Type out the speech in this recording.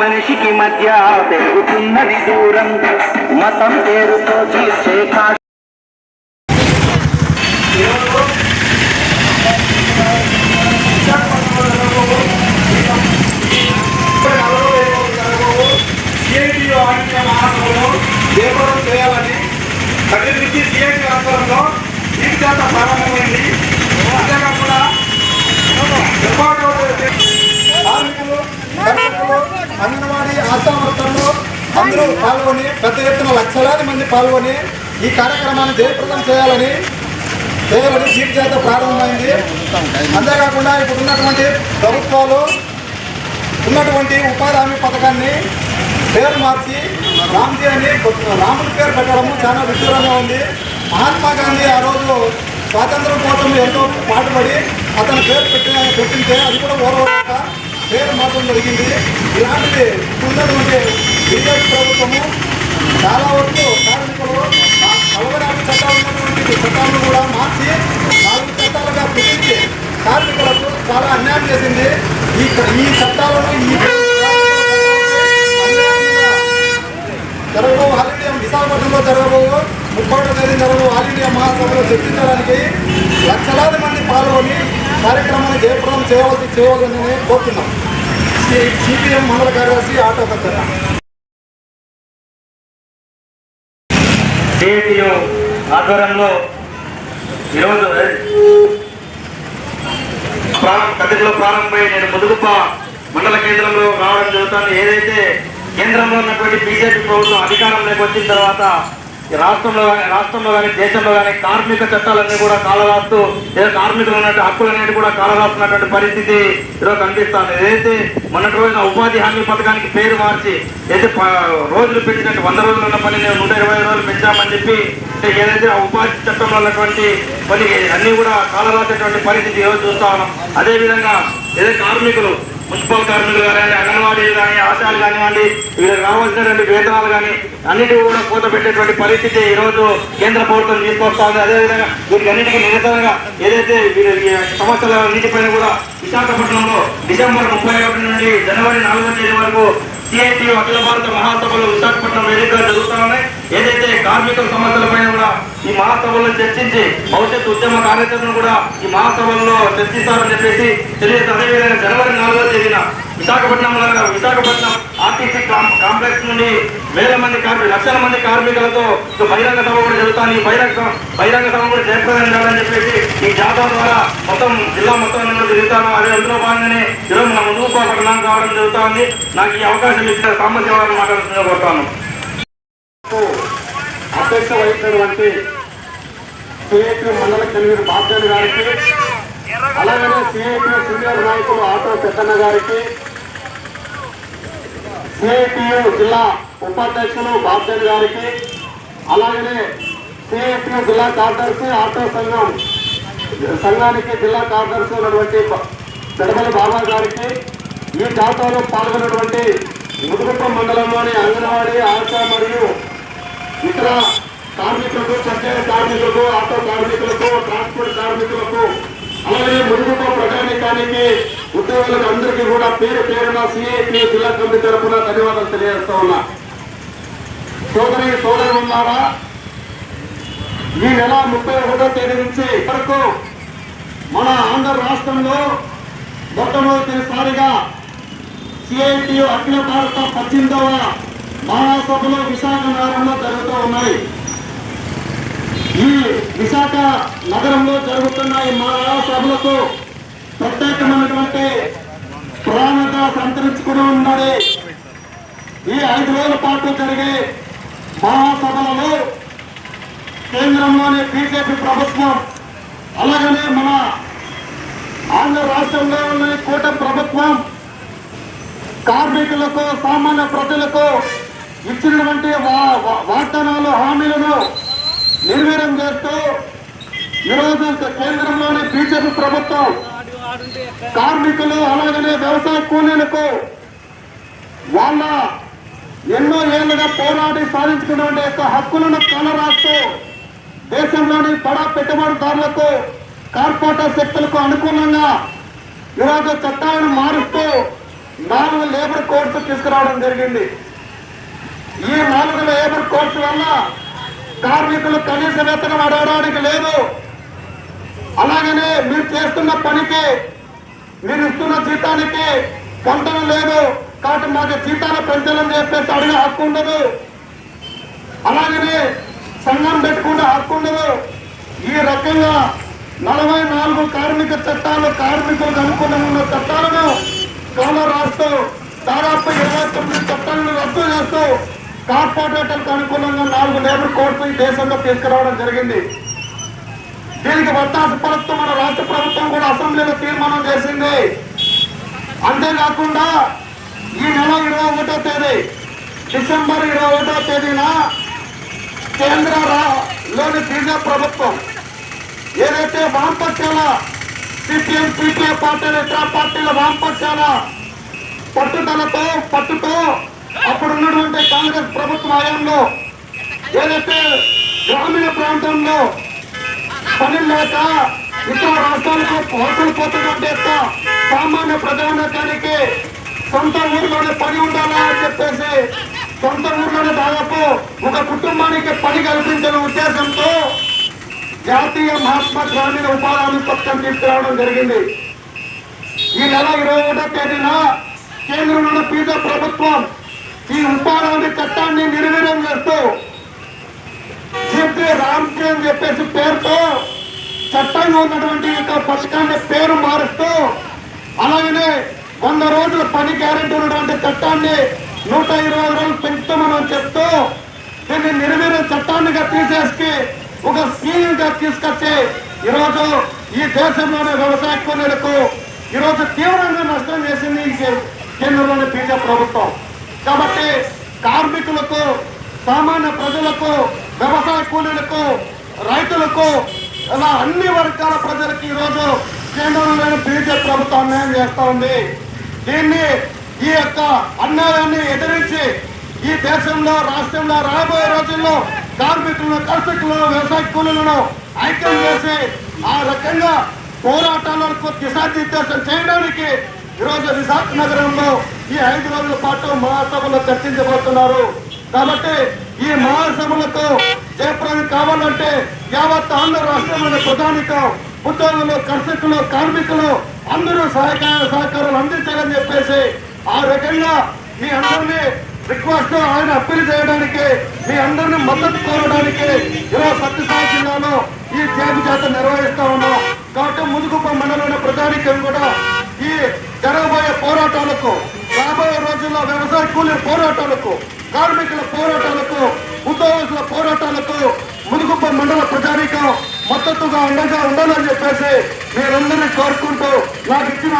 మనిషికి మధ్య పెరుగుతున్నది దూరం. మతం పేరుతో చీల్చే కా సిఐటిలో ఆడిన మహాసభలో దేవరం చేయాలని దగ్గర నుంచి సిఐటి ఆధ్వర్యంలో దీని చేత ప్రారంభమైంది అంతేకాకుండా నిర్మాణంలో కార్మికులు కార్మికులు, అంగన్వాడీ ఆశా వర్కర్లు అందరూ పాల్గొని పెద్ద ఎత్తున లక్షలాది మంది పాల్గొని ఈ కార్యక్రమాన్ని జయప్రదం చేయాలని చేయబడి దీని చేత ప్రారంభమైంది. అంతేకాకుండా ఇప్పుడు ఉన్నటువంటి ప్రభుత్వాలు ఉన్నటువంటి ఉపాధి హామీ పథకాన్ని పేరు మార్చి రామ్జీ అని రాముడి పేరు పెట్టడము చాలా విడ్డూరంగా ఉంది. మహాత్మా గాంధీ ఆ రోజు స్వాతంత్రం కోసం ఎంతో పాటుపడి అతని పేరు పెట్టిన పెట్టింటే అది కూడా ఓరవలేక పేరు మార్చడం జరిగింది. ఇలాంటిది ఉన్నటువంటి బీజేపీ ప్రభుత్వము చాలా వరకు కార్మికులు నలభై చట్టాలు ఉన్నటువంటి చట్టాలను కూడా మార్చి నాలుగు చట్టాలుగా పిలిచి కార్మికులకు చాలా అన్యాయం చేసింది. ఈ ఈ చట్టాలను ఈ జరగబో ఆల్ ఇండియా విశాఖపట్నంలో జరగబో ముప్పై తేదీ జరగబో ఆల్ ఇండియా మహాసభలో చర్చించడానికి లక్షలాది మంది పాల్గొని కార్యక్రమాన్ని జయప్రదం చేయవలసి చేయవలసిందని కోరుతున్నాం. సిపిఎం మండల కార్యదర్శి ఆటో పెద్దల సిఐటియు ఆధ్వర్యంలో ఈరోజు కథలో ప్రారంభమై నేను ముదుగుప్ప మండల కేంద్రంలో రావడం జరుగుతుంది. ఏదైతే కేంద్రంలో ఉన్నటువంటి బీజేపీ ప్రభుత్వం అధికారంలోకి వచ్చిన తర్వాత రాష్ట్రంలో కానీ రాష్ట్రంలో కానీ దేశంలో కానీ కార్మిక చట్టాలన్నీ కూడా కాలరాస్తూ ఏదో కార్మికులు ఉన్నట్టు హక్కులనేది కూడా కాలరాస్తున్నటువంటి పరిస్థితి ఈరోజు కనిపిస్తుంది. ఏదైతే మొన్నటి రోజున ఉపాధి హామీ పథకానికి పేరు మార్చి ఏదైతే రోజులు పెంచినట్టు వంద రోజులు ఉన్న పని నేను నూట ఇరవై రోజులు పెంచామని చెప్పి ఏదైతే ఆ ఉపాధి చట్టంలో ఉన్నటువంటి పని అన్నీ కూడా కాలరాసేటువంటి పరిస్థితి ఈరోజు చూస్తా ఉన్నాం. అదేవిధంగా ఏదైతే కార్మికులు మున్సిపల్ కార్మికులు కానీ అంగన్వాడీలు కానీ ఆశాలు కానివ్వండి వీళ్ళకి రావాల్సినటువంటి వేతనాలు కానీ అన్నిటి కూడా కోత పెట్టేటువంటి పరిస్థితి ఈ రోజు కేంద్ర ప్రభుత్వం తీసుకొస్తా ఉంది అదేవిధంగా వీరికి అన్నిటికీ నిరసనగా ఏదైతే వీరి సంవత్సరాల సమస్యల కూడా విశాఖపట్నంలో డిసెంబర్ ముప్పై ఒకటి నుండి జనవరి నాలుగో తేదీ వరకు సిఐటి అఖిల భారత మహాసభలు విశాఖపట్నం వేదికగా జరుగుతా ఉన్నాయి. ఏదైతే కార్మికుల సమస్యలపైన కూడా ఈ మహాసభల్లో చర్చించి భవిష్యత్ ఉద్యమ కార్యాచరణ కూడా ఈ మహాసభల్లో చర్చిస్తారని చెప్పేసి తెలియదు అదేవిధంగా జనవరి నాలుగో తేదీన విశాఖపట్నం విశాఖపట్నం ఆర్టీసీ కాంప్లెక్స్ నుండి వేల మంది కార్మికులు లక్షల మంది కార్మికులతో బహిరంగ సభ కూడా జరుగుతాను. ఈ బహిరంగ బహిరంగ సభ కూడా జయప్రదం చేయాలని చెప్పేసి ఈ జాతర ద్వారా మొత్తం జిల్లా మొత్తం తిరుగుతాను. అదే అందులో భాగంగానే ఈరోజు మన ముందుకు పట్టణం కావడం జరుగుతుంది. నాకు ఈ అవకాశం ఇచ్చిన సమస్య వారిని మాట్లాడుతున్న కోరుతాను అధ్యక్ష వహించినటువంటి సిఐటి మండల కన్వీనర్ బాధ్యులు గారికి అలాగే సిఐటి సీనియర్ నాయకులు ఆటో పెద్దన్న గారికి సిఐటియు జిల్లా ఉపాధ్యక్షులు బాబ్జన్ గారికి అలాగనే సిఐటియు జిల్లా కార్యదర్శి ఆటో సంఘం సంఘానికి జిల్లా కార్యదర్శి ఉన్నటువంటి పెడమల బాబా గారికి ఈ జాతరలో పాల్గొన్నటువంటి ముదుగుప్ప మండలంలోని అంగన్వాడీ ఆశా మరియు ఇతర కార్మికులకు సర్కారీ కార్మికులకు ఆటో కార్మికులకు ట్రాన్స్పోర్ట్ కార్మికులకు అలాగే ముదుగుప్ప ప్రజానికానికి ఉద్యోగులకు అందరికీ కూడా పేరు పేరున సిఐపి జిల్లా కమిటీ తరఫున ధన్యవాదాలు తెలియజేస్తా ఉన్నా. సోదరి సోదరి ఉన్నారా? ఈ నెల ముప్పై ఒకటో తేదీ నుంచి వరకు మన ఆంధ్ర రాష్ట్రంలో మొట్టమొదటిసారిగా సిఐటియు అఖిల భారత పద్దెనిమిదవ మహాసభలు విశాఖ నగరంలో జరుగుతూ ఉన్నాయి. ఈ విశాఖ నగరంలో జరుగుతున్న ఈ మహాసభలకు ప్రత్యేకమైనటువంటి ప్రాణంగా సంతరించుకుని ఉన్నది ఈ ఐదు రోజుల పాటు జరిగే మహాసభలలో కేంద్రంలోని బీజేపీ ప్రభుత్వం అలాగనే మన ఆంధ్ర రాష్ట్రంలో ఉన్న కూట ప్రభుత్వం కార్మికులకు సామాన్య ప్రజలకు ఇచ్చినటువంటి వాగ్దానాలు హామీలను నిర్వీర్యం చేస్తూ ఈరోజు కేంద్రంలోని బీజేపీ ప్రభుత్వం కార్మికులు అలాగనే వ్యవసాయ కూలీలకు వాళ్ళ ఎన్నో ఏళ్ళుగా పోరాడి సాధించుకున్నటువంటి యొక్క హక్కులను కలరాస్తూ దేశంలోని బడా పెట్టుబడిదారులకు కార్పొరేటర్ శక్తులకు అనుకూలంగా ఈరోజు చట్టాలను మారుస్తూ నాలుగు లేబర్ కోడ్స్ తీసుకురావడం జరిగింది. ఈ నాలుగు లేబర్ కోడ్స్ వల్ల కార్మికులు కనీస వేతనం అడగడానికి లేదు. అలాగనే మీరు చేస్తున్న పనికి మీరు ఇస్తున్న జీతానికి పంటలు లేదు. కాబట్టి మాకు జీతాలు పెంచాలని చెప్పేసి అడిగే హక్కు ఉండదు. అలాగనే సంఘం పెట్టుకునే హక్కు ఉండదు. ఈ రకంగా నలభై నాలుగు కార్మిక చట్టాలు కార్మికులకు అనుకూలంగా చట్టాలను కేంద్ర రాస్తూ దాదాపు ఇరవై తొమ్మిది చట్టాలను రద్దు చేస్తూ కార్పొరేటర్లకు అనుకూలంగా నాలుగు లేబర్ కోడ్స్ ఈ దేశంలో తీసుకురావడం జరిగింది. దీనికి వత్తాస పలుకుతూ మన రాష్ట్ర ప్రభుత్వం కూడా అసెంబ్లీలో తీర్మానం చేసింది. అంతేకాకుండా ఈ నెల ఇరవై ఒకటో తేదీ డిసెంబర్ ఇరవై ఒకటో తేదీన కేంద్ర లోని బీజేపీ ప్రభుత్వం ఏదైతే వామపక్షాల సిపిఎం సిపిఐ పార్టీలు ఇతర పార్టీల వామపక్షాల పట్టుదలతో పట్టుతో అప్పుడు ఉన్నటువంటి కాంగ్రెస్ ప్రభుత్వ హయాంలో ఏదైతే గ్రామీణ ప్రాంతంలో పని లేక ఇతర రాష్ట్రాలకు వలసలు పోతున్నట్టు సామాన్య ప్రజానికానికి సొంత ఊర్లోనే పని ఉండాలా అని చెప్పేసి సొంత ఊర్లోనే దాదాపు ఒక కుటుంబానికి పని కల్పించిన ఉద్దేశంతో జాతీయ మహాత్మా గ్రామీణ ఉపాధి పథకం తీసుకురావడం జరిగింది. ఈ నెల ఇరవై ఒకటో తేదీన కేంద్రంలోని పీజా ప్రభుత్వం ఈ ఉపాధి చట్టాన్ని నిర్వీర్యం చేస్తూ జీపీ రామ్కి అని చెప్పేసి పేరుతో చట్టంగా ఉన్నటువంటి యొక్క పథకాన్ని పేరు మారుస్తూ అలాగనే వంద రోజుల పని గ్యారెంటీ ఉన్నటువంటి చట్టాన్ని నూట ఇరవై రోజులు పెంచుతామని చెప్తూ దీన్ని నిర్వీర్య చట్టాన్నిగా తీసేసి ఒక స్కీమ్గా తీసుకొచ్చి ఈరోజు ఈ దేశంలోని వ్యవసాయ కూలీలకు ఈరోజు తీవ్రంగా నష్టం చేసింది కేంద్రంలోని బీజేపీ ప్రభుత్వం. కాబట్టి కార్మికులకు సామాన్య ప్రజలకు వ్యవసాయ కూలీలకు రైతులకు ఇలా అన్ని వర్గాల ప్రజలకు ఈరోజు కేంద్రంలోని బీజేపీ ప్రభుత్వం అన్యాయం చేస్తా ఉంది. దీన్ని ఈ యొక్క అన్యాయాన్ని ఎదిరించి ఈ దేశంలో రాష్ట్రంలో రాబోయే రోజుల్లో కార్మికులను కర్షకులను వ్యవసాయ కూలీలను ఐక్యం చేసి ఆ రకంగా పోరాటాలకు దిశానిర్దేశం చేయడానికి ఈరోజు విశాఖ నగరంలో ఈ ఐదు రోజుల పాటు మహాసభలో చర్చించబోతున్నారు. కాబట్టి ఈ మహాసభలతో జయప్రదం కావాలంటే యావత్ ఆంధ్ర రాష్ట్రంలోని ప్రధానితో ఉద్యోగులు కర్షకులు కార్మికులు అందరూ సహకార సహకారాలు అందించాలని చెప్పేసి ఆ రకంగా మీ అందరినీ రిక్వెస్ట్ ఆయన అప్పీల్ చేయడానికి మీ అందరిని మద్దతు కోరడానికి ఈరోజు సత్యసాయి జిల్లాలో ఈ చేతి చేత నిర్వహిస్తా ఉన్నాం. కాబట్టి ముదుగుప్ప మండలమైన ప్రజానికం కూడా ఈ జరగబోయే పోరాటాలకు రాబోయే రోజుల్లో వ్యవసాయ కూలీ పోరాటాలకు కార్మికుల పోరాటాలకు ఉద్యోగస్తుల పోరాటాలకు ముదుగుప్ప మండల ప్రజానికం మద్దతుగా అండగా ఉండాలని చెప్పేసి మీరందరినీ కోరుకుంటూ నాకు ఇచ్చిన